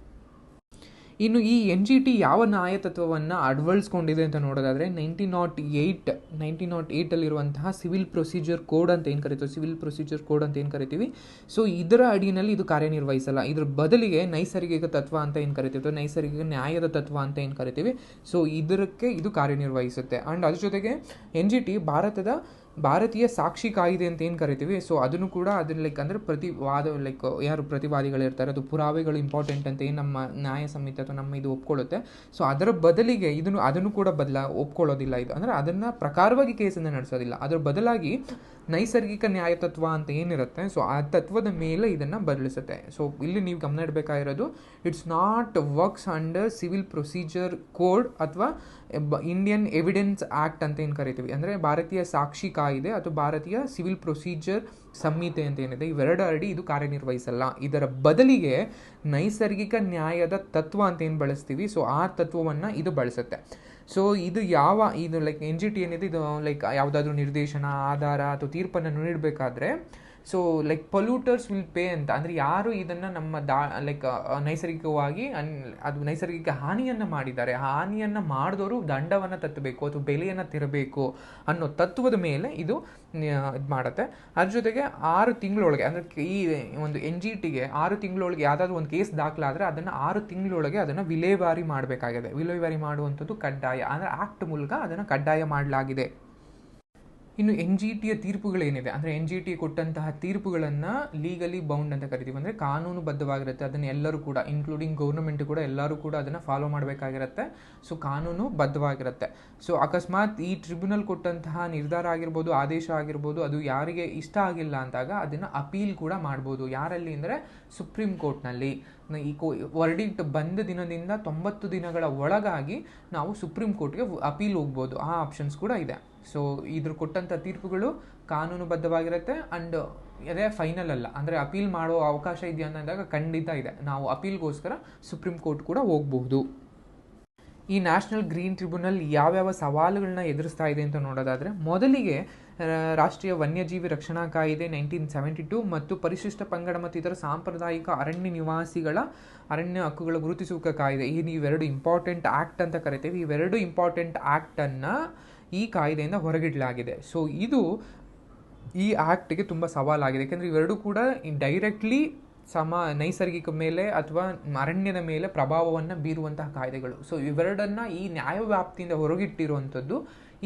ಇನ್ನು ಈ ಎನ್ ಜಿ ಟಿ ಯಾವ ನಾಯತತ್ವವನ್ನು ಅಳವಡಿಸ್ಕೊಂಡಿದೆ ಅಂತ ನೋಡೋದಾದರೆ nineteen nought eight nineteen nought ಏಯ್ಟಲ್ಲಿರುವಂತಹ civil procedure code ಅಂತ ಏನು ಕರಿತೀವಿ? ಸಿವಿಲ್ ಪ್ರೊಸೀಜರ್ ಕೋಡ್ ಅಂತ ಏನು ಕರಿತೀವಿ? ಸೊ ಇದರ ಅಡಿಯಲ್ಲಿ ಇದು ಕಾರ್ಯನಿರ್ವಹಿಸಲ್ಲ. ಇದ್ರ ಬದಲಿಗೆ ನೈಸರ್ಗಿಕ ತತ್ವ ಅಂತ ಏನು ಕರಿತೀವಿ? ನೈಸರ್ಗಿಕ ನ್ಯಾಯದ ತತ್ವ ಅಂತ ಏನು ಕರಿತೀವಿ? ಸೊ ಇದಕ್ಕೆ ಇದು ಕಾರ್ಯನಿರ್ವಹಿಸುತ್ತೆ. ಆ್ಯಂಡ್ ಅದ್ರ ಜೊತೆಗೆ ಎನ್ ಜಿ ಟಿ ಭಾರತದ ಭಾರತೀಯ ಸಾಕ್ಷಿ ಕಾಯಿದೆ ಅಂತ ಏನು ಕರಿತೀವಿ? ಸೊ ಅದನ್ನು ಕೂಡ ಅದನ್ನ ಲೈಕ್ ಅಂದರೆ ಪ್ರತಿವಾದ ಲೈಕ್ ಯಾರು ಪ್ರತಿವಾದಿಗಳಿರ್ತಾರೆ ಅದು ಪುರಾವೆಗಳು ಇಂಪಾರ್ಟೆಂಟ್ ಅಂತ ಏನು ನಮ್ಮ ನ್ಯಾಯ ಸಂಹಿತೆ ಅಥವಾ ನಮ್ಮ ಇದು ಒಪ್ಕೊಳ್ಳುತ್ತೆ. ಸೊ ಅದರ ಬದಲಿಗೆ ಇದನ್ನು, ಅದನ್ನು ಕೂಡ ಬದಲ, ಒಪ್ಕೊಳ್ಳೋದಿಲ್ಲ ಇದು. ಅಂದರೆ ಅದನ್ನು ಪ್ರಕಾರವಾಗಿ ಕೇಸನ್ನು ನಡೆಸೋದಿಲ್ಲ. ಅದರ ಬದಲಾಗಿ ನೈಸರ್ಗಿಕ ನ್ಯಾಯ ತತ್ವ ಅಂತ ಏನಿರುತ್ತೆ ಸೊ ಆ ತತ್ವದ ಮೇಲೆ ಇದನ್ನು ಬದಲಿಸುತ್ತೆ ಸೊ ಇಲ್ಲಿ ನೀವು ಗಮನ ಇಡಬೇಕಾಗಿರೋದು it's not works under civil procedure code ಅಥವಾ ಇಂಡಿಯನ್ ಎವಿಡೆನ್ಸ್ ಆ್ಯಕ್ಟ್ ಅಂತ ಏನು ಕರಿತೀವಿ. ಅಂದರೆ ಭಾರತೀಯ ಸಾಕ್ಷಿ ಕಾಯಿದೆ ಅಥವಾ ಭಾರತೀಯ ಸಿವಿಲ್ ಪ್ರೊಸೀಜರ್ ಸಂಹಿತೆ ಅಂತ ಏನಿದೆ, ಇವೆರಡು ಅಡಿ ಇದು ಕಾರ್ಯನಿರ್ವಹಿಸಲ್ಲ. ಇದರ ಬದಲಿಗೆ ನೈಸರ್ಗಿಕ ನ್ಯಾಯದ ತತ್ವ ಅಂತ ಏನು ಬಳಸ್ತೀವಿ ಸೊ ಆ ತತ್ವವನ್ನು ಇದು ಬಳಸುತ್ತೆ. ಸೊ ಇದು ಯಾವ, ಇದು ಲೈಕ್ ಎನ್ ಜಿ ಟಿ ಏನಿದೆ, ಇದು ಲೈಕ್ ಯಾವುದಾದ್ರೂ ನಿರ್ದೇಶನ, ಆಧಾರ ಅಥವಾ ತೀರ್ಪನ್ನು ನೀಡಬೇಕಾದ್ರೆ so like polluters will pay ಅಂತ. ಅಂದರೆ ಯಾರು ಇದನ್ನು ನಮ್ಮ ದಾ ಲೈಕ್ ನೈಸರ್ಗಿಕವಾಗಿ ಅನ್, ಅದು ನೈಸರ್ಗಿಕ ಹಾನಿಯನ್ನು ಮಾಡಿದ್ದಾರೆ. ಹಾನಿಯನ್ನು ಮಾಡಿದವರು ದಂಡವನ್ನು ತತ್ತಬೇಕು ಅಥವಾ ಬೆಲೆಯನ್ನು ತಿರಬೇಕು ಅನ್ನೋ ತತ್ವದ ಮೇಲೆ ಇದು ಇದು ಮಾಡುತ್ತೆ. ಅದ್ರ ಜೊತೆಗೆ ಆರು ತಿಂಗಳೊಳಗೆ, ಅಂದರೆ ಈ ಒಂದು ಎನ್ ಜಿ ಟಿಗೆ ಆರು ತಿಂಗಳೊಳಗೆ ಯಾವುದಾದ್ರೂ ಒಂದು ಕೇಸ್ ದಾಖಲಾದರೆ ಅದನ್ನು ಆರು ತಿಂಗಳೊಳಗೆ ಅದನ್ನು ವಿಲೇವಾರಿ ಮಾಡಬೇಕಾಗಿದೆ. ವಿಲೇವಾರಿ ಮಾಡುವಂಥದ್ದು ಕಡ್ಡಾಯ. ಅಂದರೆ ಆ್ಯಕ್ಟ್ ಮೂಲಕ ಅದನ್ನು ಕಡ್ಡಾಯ ಮಾಡಲಾಗಿದೆ. ಇನ್ನು ಎನ್ ಜಿ ಟಿಯ ತೀರ್ಪುಗಳೇನಿದೆ? ಅಂದರೆ ಎನ್ ಜಿ ಟಿ ಕೊಟ್ಟಂತಹ ತೀರ್ಪುಗಳನ್ನು ಲೀಗಲಿ ಬೌಂಡ್ ಅಂತ ಕರಿತೀವಿ. ಅಂದರೆ ಕಾನೂನುಬದ್ಧವಾಗಿರುತ್ತೆ. ಅದನ್ನು ಎಲ್ಲರೂ ಕೂಡ ಇನ್ಕ್ಲೂಡಿಂಗ್ ಗೌರ್ಮೆಂಟ್ ಕೂಡ ಎಲ್ಲರೂ ಕೂಡ ಅದನ್ನು ಫಾಲೋ ಮಾಡಬೇಕಾಗಿರುತ್ತೆ. ಸೊ ಕಾನೂನು ಬದ್ಧವಾಗಿರುತ್ತೆ ಸೊ ಅಕಸ್ಮಾತ್ ಈ ಟ್ರಿಬ್ಯುನಲ್ ಕೊಟ್ಟಂತಹ ನಿರ್ಧಾರ ಆಗಿರ್ಬೋದು, ಆದೇಶ ಆಗಿರ್ಬೋದು, ಅದು ಯಾರಿಗೆ ಇಷ್ಟ ಆಗಿಲ್ಲ ಅಂದಾಗ ಅದನ್ನು ಅಪೀಲ್ ಕೂಡ ಮಾಡ್ಬೋದು. ಯಾರಲ್ಲಿ ಅಂದರೆ ಸುಪ್ರೀಂ ಕೋರ್ಟ್ನಲ್ಲಿ ಈ ಕೋ ವರ್ಡಿಕ್ಟ್ ಬಂದ ದಿನದಿಂದ ತೊಂಬತ್ತು ದಿನಗಳ ಒಳಗಾಗಿ ನಾವು ಸುಪ್ರೀಂ ಕೋರ್ಟ್ಗೆ ಅಪೀಲ್ ಹೋಗ್ಬೋದು. ಆ ಆಪ್ಷನ್ಸ್ ಕೂಡ ಇದೆ. ಸೊ ಇದ್ರ ಕೊಟ್ಟಂಥ ತೀರ್ಪುಗಳು ಕಾನೂನುಬದ್ಧವಾಗಿರುತ್ತೆ ಆ್ಯಂಡ್ ಅದೇ ಫೈನಲ್ ಅಲ್ಲ. ಅಂದರೆ ಅಪೀಲ್ ಮಾಡೋ ಅವಕಾಶ ಇದೆಯಾ ಅಂದಾಗ ಖಂಡಿತ ಇದೆ. ನಾವು ಅಪೀಲ್ಗೋಸ್ಕರ ಸುಪ್ರೀಂ ಕೋರ್ಟ್ ಕೂಡ ಹೋಗಬಹುದು ಈ ನ್ಯಾಷನಲ್ ಗ್ರೀನ್ ಟ್ರಿಬ್ಯುನಲ್ ಯಾವ್ಯಾವ ಸವಾಲುಗಳನ್ನ ಎದುರಿಸ್ತಾ ಇದೆ ಅಂತ ನೋಡೋದಾದರೆ, ಮೊದಲಿಗೆ ರಾಷ್ಟ್ರೀಯ ವನ್ಯಜೀವಿ ರಕ್ಷಣಾ ಕಾಯ್ದೆ ನೈನ್ಟೀನ್ ಸೆವೆಂಟಿ ಟು ಮತ್ತು ಪರಿಶಿಷ್ಟ ಪಂಗಡ ಮತ್ತು ಇತರ ಸಾಂಪ್ರದಾಯಿಕ ಅರಣ್ಯ ನಿವಾಸಿಗಳ ಅರಣ್ಯ ಹಕ್ಕುಗಳ ಗುರುತಿಸುವಿಕೆ ಕಾಯ್ದೆ. ಈ ಇವೆರಡು ಇಂಪಾರ್ಟೆಂಟ್ ಆ್ಯಕ್ಟ್ ಅಂತ ಕರಿತೇವೆ. ಇವೆರಡು ಇಂಪಾರ್ಟೆಂಟ್ ಆ್ಯಕ್ಟನ್ನು ಈ ಕಾಯ್ದೆಯಿಂದ ಹೊರಗಿಡಲಾಗಿದೆ. ಸೊ ಇದು ಈ ಆ್ಯಕ್ಟ್ಗೆ ತುಂಬ ಸವಾಲಾಗಿದೆ. ಯಾಕೆಂದರೆ ಇವೆರಡೂ ಕೂಡ ಡೈರೆಕ್ಟ್ಲಿ ಸಮ, ನೈಸರ್ಗಿಕ ಮೇಲೆ ಅಥವಾ ಅರಣ್ಯದ ಮೇಲೆ ಪ್ರಭಾವವನ್ನು ಬೀರುವಂತಹ ಕಾಯ್ದೆಗಳು. ಸೊ ಇವೆರಡನ್ನು ಈ ನ್ಯಾಯವ್ಯಾಪ್ತಿಯಿಂದ ಹೊರಗಿಟ್ಟಿರುವಂಥದ್ದು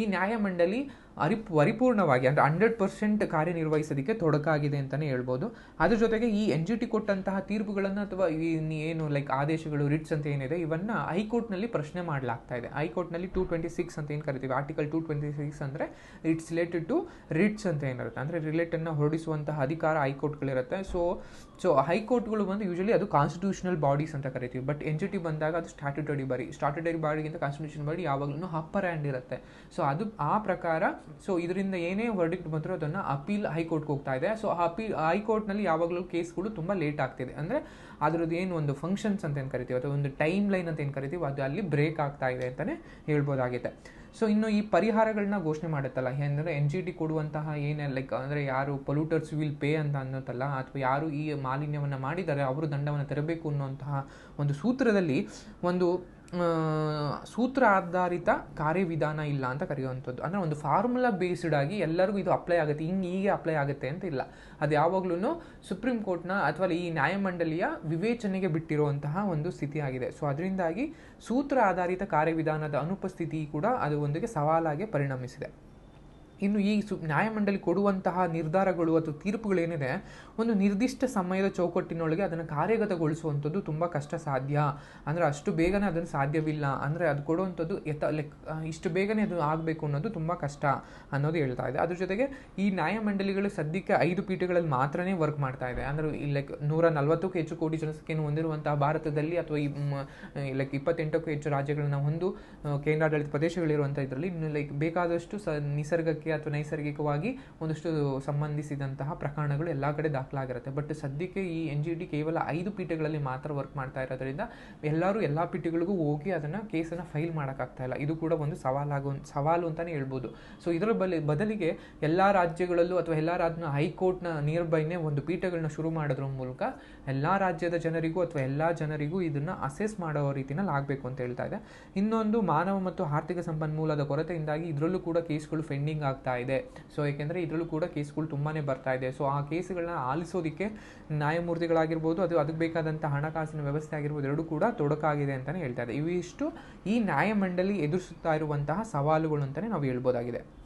ಈ ನ್ಯಾಯಮಂಡಳಿ ಅರಿ ಪರಿಪೂರ್ಣವಾಗಿ ಅಂದರೆ ಹಂಡ್ರೆಡ್ ಪರ್ಸೆಂಟ್ ಕಾರ್ಯನಿರ್ವಹಿಸೋದಕ್ಕೆ ತೊಡಕಾಗಿದೆ ಅಂತಲೇ ಹೇಳ್ಬೋದು. ಅದ್ರ ಜೊತೆಗೆ ಈ ಎನ್ ಜಿ ಟಿ ಕೊಟ್ಟಂತಹ ತೀರ್ಪುಗಳನ್ನು ಅಥವಾ ಈ ಏನು ಲೈಕ್ ಆದೇಶಗಳು ರಿಟ್ಸ್ ಅಂತ ಏನಿದೆ, ಇವನ್ನು ಹೈಕೋರ್ಟ್ನಲ್ಲಿ ಪ್ರಶ್ನೆ ಮಾಡಲಾಗ್ತಾ ಇದೆ. ಹೈಕೋರ್ಟ್ನಲ್ಲಿ ಟೂ ಟ್ವೆಂಟಿ ಸಿಕ್ಸ್ ಅಂತ ಏನು ಕರಿತೀವಿ? ಆರ್ಟಿಕಲ್ ಟೂ ಟ್ವೆಂಟಿ ಸಿಕ್ಸ್ ಅಂದರೆ ಇಟ್ಸ್ ರಿಲೇಟೆಡ್ ಟು ರಿಟ್ಸ್ ಅಂತ ಏನಿರುತ್ತೆ. ಅಂದರೆ ರಿಲೇಟನ್ನು ಹೊರಡಿಸುವಂತಹ ಅಧಿಕಾರ ಹೈಕೋರ್ಟ್ಗಳಿರುತ್ತೆ. ಸೊ ಸೊ ಹೈಕೋರ್ಟ್ಗಳು ಬಂದು ಯೂಶಲಿ ಅದು ಕಾನ್ಸ್ಟಿಟ್ಯೂಷನಲ್ ಬಾಡೀಸ್ ಅಂತ ಕರಿತೀವಿ. ಬಟ್ ಎನ್ ಜಿ ಟಿ ಬಂದಾಗ ಅದು ಸ್ಟ್ಯಾಟ್ಯುಟರಿ ಬಾಡಿ ಸ್ಟ್ಯಾಟ್ಯುಟರಿ ಬಾಡಿಗಿಂತ ಕಾನ್ಸ್ಟಿಟ್ಯೂಷನ್ ಬಾಡಿ ಯಾವಾಗಲೂ ಅಪ್ಪರ್ ಹ್ಯಾಂಡ್ ಇರುತ್ತೆ. ಸೊ ಅದು ಆ ಪ್ರಕಾರ ಸೊ ಇದರಿಂದ ಏನೇ ವರ್ಡಿಕ್ಟ್ ಬಂದರೂ ಅದನ್ನು ಅಪೀಲ್ ಹೈಕೋರ್ಟ್ಗೆ ಹೋಗ್ತಾ ಇದೆ. ಸೊ ಅಪೀಲ್ ಹೈಕೋರ್ಟ್ನಲ್ಲಿ ಯಾವಾಗಲೂ ಕೇಸ್ಗಳು ತುಂಬ ಲೇಟ್ ಆಗ್ತಿದೆ. ಅಂದರೆ ಅದರದ್ದು ಏನು ಒಂದು ಫಂಕ್ಷನ್ಸ್ ಅಂತ ಏನು ಕರಿತೀವಿ? ಅಥವಾ ಒಂದು ಟೈಮ್ ಲೈನ್ ಅಂತ ಏನು ಕರಿತೀವಿ? ಅದು ಅಲ್ಲಿ ಬ್ರೇಕ್ ಆಗ್ತಾ ಇದೆ ಅಂತಲೇ ಹೇಳ್ಬೋದಾಗಿದೆ ಸೊ ಇನ್ನು ಈ ಪರಿಹಾರಗಳನ್ನ ಘೋಷಣೆ ಮಾಡುತ್ತಲ್ಲ? ಏನಂದರೆ ಎನ್ ಜಿ ಟಿ ಕೊಡುವಂತಹ ಏನೇ ಲೈಕ್ ಅಂದರೆ ಯಾರು ಪೊಲ್ಯೂಟರ್ಸ್ ವಿಲ್ ಪೇ ಅಂತ ಅನ್ನೋತಲ್ಲ ಅಥವಾ ಯಾರು ಈ ಮಾಲಿನ್ಯವನ್ನು ಮಾಡಿದ್ದಾರೆ, ಅವರು ದಂಡವನ್ನು ತೆರಬೇಕು ಅನ್ನುವಂತಹ ಒಂದು ಸೂತ್ರದಲ್ಲಿ ಒಂದು ಸೂತ್ರ ಆಧಾರಿತ ಕಾರ್ಯವಿಧಾನ ಇಲ್ಲ ಅಂತ ಕರೆಯುವಂಥದ್ದು. ಅಂದರೆ ಒಂದು ಫಾರ್ಮುಲಾ ಬೇಸ್ಡ್ ಆಗಿ ಎಲ್ಲರಿಗೂ ಇದು ಅಪ್ಲೈ ಆಗುತ್ತೆ. ಹಿಂಗೆ ಹೀಗೆ ಅಪ್ಲೈ ಆಗುತ್ತೆ ಅಂತ ಇಲ್ಲ. ಅದು ಯಾವಾಗಲೂ ಸುಪ್ರೀಂ ಕೋರ್ಟ್ನ ಅಥವಾ ಈ ನ್ಯಾಯಮಂಡಳಿಯ ವಿವೇಚನೆಗೆ ಬಿಟ್ಟಿರುವಂತಹ ಒಂದು ಸ್ಥಿತಿ ಆಗಿದೆ ಸೊ ಅದರಿಂದಾಗಿ ಸೂತ್ರ ಆಧಾರಿತ ಕಾರ್ಯವಿಧಾನದ ಅನುಪಸ್ಥಿತಿ ಕೂಡ ಅದು ಒಂದಿಗೆ ಸವಾಲಾಗಿ ಪರಿಣಮಿಸಿದೆ. ಇನ್ನು ಈ ಸು ನ್ಯಾಯಮಂಡಳಿ ಕೊಡುವಂತಹ ನಿರ್ಧಾರಗಳು ಅಥವಾ ತೀರ್ಪುಗಳೇನಿದೆ, ಒಂದು ನಿರ್ದಿಷ್ಟ ಸಮಯದ ಚೌಕಟ್ಟಿನೊಳಗೆ ಅದನ್ನು ಕಾರ್ಯಗತಗೊಳಿಸುವಂಥದ್ದು ತುಂಬ ಕಷ್ಟ ಸಾಧ್ಯ ಅಂದರೆ ಅಷ್ಟು ಬೇಗನೆ ಅದನ್ನು ಸಾಧ್ಯವಿಲ್ಲ. ಅಂದರೆ ಅದು ಕೊಡುವಂಥದ್ದು ಎತ್ತ ಲೆಕ್ ಇಷ್ಟು ಬೇಗನೆ ಅದು ಆಗಬೇಕು ಅನ್ನೋದು ತುಂಬ ಕಷ್ಟ ಅನ್ನೋದು ಹೇಳ್ತಾ ಇದೆ. ಅದ್ರ ಜೊತೆಗೆ ಈ ನ್ಯಾಯಮಂಡಳಿಗಳು ಸದ್ಯಕ್ಕೆ ಐದು ಪೀಠಗಳಲ್ಲಿ ಮಾತ್ರನೇ ವರ್ಕ್ ಮಾಡ್ತಾ ಇದೆ. ಅಂದರೆ ಲೈಕ್ ನೂರ ನಲ್ವತ್ತಕ್ಕೂ ಹೆಚ್ಚು ಕೋಟಿ ಜನಸಂಖ್ಯೆಯನ್ನು ಹೊಂದಿರುವಂತಹ ಭಾರತದಲ್ಲಿ ಅಥವಾ ಈ ಲೈಕ್ ಇಪ್ಪತ್ತೆಂಟಕ್ಕೂ ಹೆಚ್ಚು ರಾಜ್ಯಗಳನ್ನ ಹೊಂದು ಕೇಂದ್ರಾಡಳಿತ ಪ್ರದೇಶಗಳಿರುವಂಥ ಇದರಲ್ಲಿ ಲೈಕ್ ಬೇಕಾದಷ್ಟು ಸ, ನಿಸರ್ಗಕ್ಕೆ ಅಥವಾ ನೈಸರ್ಗಿಕವಾಗಿ ಒಂದಷ್ಟು ಸಂಬಂಧಿಸಿದಂತಹ ಪ್ರಕರಣಗಳು ಎಲ್ಲ ಕಡೆ ದಾಖಲಾಗಿರುತ್ತೆ. ಬಟ್ ಸದ್ಯಕ್ಕೆ ಈ ಎನ್ ಜಿ ಟಿ ಕೇವಲ ಐದು ಪೀಠಗಳಲ್ಲಿ ಮಾತ್ರ ವರ್ಕ್ ಮಾಡ್ತಾ ಇರೋದ್ರಿಂದ ಎಲ್ಲರೂ ಎಲ್ಲ ಪೀಠಗಳಿಗೂ ಹೋಗಿ ಅದನ್ನು ಕೇಸನ್ನು ಫೈಲ್ ಮಾಡೋಕ್ಕಾಗ್ತಾ ಇಲ್ಲ. ಇದು ಕೂಡ ಒಂದು ಸವಾಲಾಗೋ, ಸವಾಲು ಅಂತಲೇ ಹೇಳ್ಬೋದು. ಸೊ ಇದರ ಬಲಿ, ಬದಲಿಗೆ ಎಲ್ಲ ರಾಜ್ಯಗಳಲ್ಲೂ ಅಥವಾ ಎಲ್ಲ ರಾಜ್ಯ ಹೈಕೋರ್ಟ್ನ ನಿಯರ್ ಬೈನೇ ಒಂದು ಪೀಠಗಳನ್ನ ಶುರು ಮಾಡೋದ್ರ ಮೂಲಕ ಎಲ್ಲ ರಾಜ್ಯದ ಜನರಿಗೂ ಅಥವಾ ಎಲ್ಲ ಜನರಿಗೂ ಇದನ್ನು ಅಸೆಸ್ ಮಾಡೋ ರೀತಿನಲ್ಲಿ ಆಗಬೇಕು ಅಂತ ಹೇಳ್ತಾ ಇದೆ. ಇನ್ನೊಂದು ಮಾನವ ಮತ್ತು ಆರ್ಥಿಕ ಸಂಪನ್ಮೂಲದ ಕೊರತೆಯಿಂದಾಗಿ ಇದರಲ್ಲೂ ಕೂಡ ಕೇಸ್ಗಳು ಫೆಂಡಿಂಗ್ ಆಗ್ತಾ ಇದೆ. ಸೊ ಏಕೆಂದರೆ ಇದರಲ್ಲೂ ಕೂಡ ಕೇಸ್ಗಳು ತುಂಬಾ ಬರ್ತಾ ಇದೆ. ಸೊ ಆ ಕೇಸ್ಗಳನ್ನ ಆಲಿಸೋದಕ್ಕೆ ನ್ಯಾಯಮೂರ್ತಿಗಳಾಗಿರ್ಬೋದು, ಅದು ಅದಕ್ಕೆ ಬೇಕಾದಂಥ ಹಣಕಾಸಿನ ವ್ಯವಸ್ಥೆ ಆಗಿರ್ಬೋದು, ಎರಡೂ ಕೂಡ ತೊಡಕಾಗಿದೆ ಅಂತಲೇ ಹೇಳ್ತಾ ಇದೆ. ಇವಿಷ್ಟು ಈ ನ್ಯಾಯಮಂಡಳಿ ಎದುರಿಸುತ್ತಾ ಇರುವಂತಹ ಸವಾಲುಗಳು ಅಂತಲೇ ನಾವು ಹೇಳ್ಬೋದಾಗಿದೆ.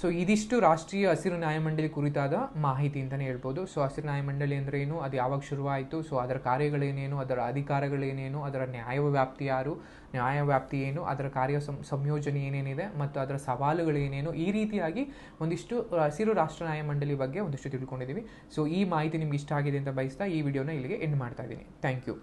ಸೊ ಇದಿಷ್ಟು ರಾಷ್ಟ್ರೀಯ ಹಸಿರು ನ್ಯಾಯಮಂಡಳಿ ಕುರಿತಾದ ಮಾಹಿತಿ ಅಂತಲೇ ಹೇಳ್ಬೋದು. ಸೊ ಹಸಿರು ನ್ಯಾಯಮಂಡಳಿ ಅಂದರೆ ಏನು? ಅದು ಯಾವಾಗ ಶುರುವಾಯಿತು? ಸೊ ಅದರ ಕಾರ್ಯಗಳೇನೇನು? ಅದರ ಅಧಿಕಾರಗಳೇನೇನು? ಅದರ ನ್ಯಾಯ ವ್ಯಾಪ್ತಿ ಯಾರು? ನ್ಯಾಯ ವ್ಯಾಪ್ತಿ ಏನು? ಅದರ ಕಾರ್ಯ ಸಂಯೋಜನೆ ಏನೇನಿದೆ? ಮತ್ತು ಅದರ ಸವಾಲುಗಳೇನೇನು? ಈ ರೀತಿಯಾಗಿ ಒಂದಿಷ್ಟು ಹಸಿರು ರಾಷ್ಟ್ರ ನ್ಯಾಯಮಂಡಳಿ ಬಗ್ಗೆ ಒಂದಿಷ್ಟು ತಿಳ್ಕೊಂಡಿದ್ದೀವಿ. ಸೊ ಈ ಮಾಹಿತಿ ನಿಮ್ಗೆ ಇಷ್ಟ ಆಗಿದೆ ಅಂತ ಬಯಸ್ತಾ ಈ ವಿಡಿಯೋನ ಇಲ್ಲಿಗೆ ಎಂಡ್ ಮಾಡ್ತಾ ಇದ್ದೀನಿ. Thank you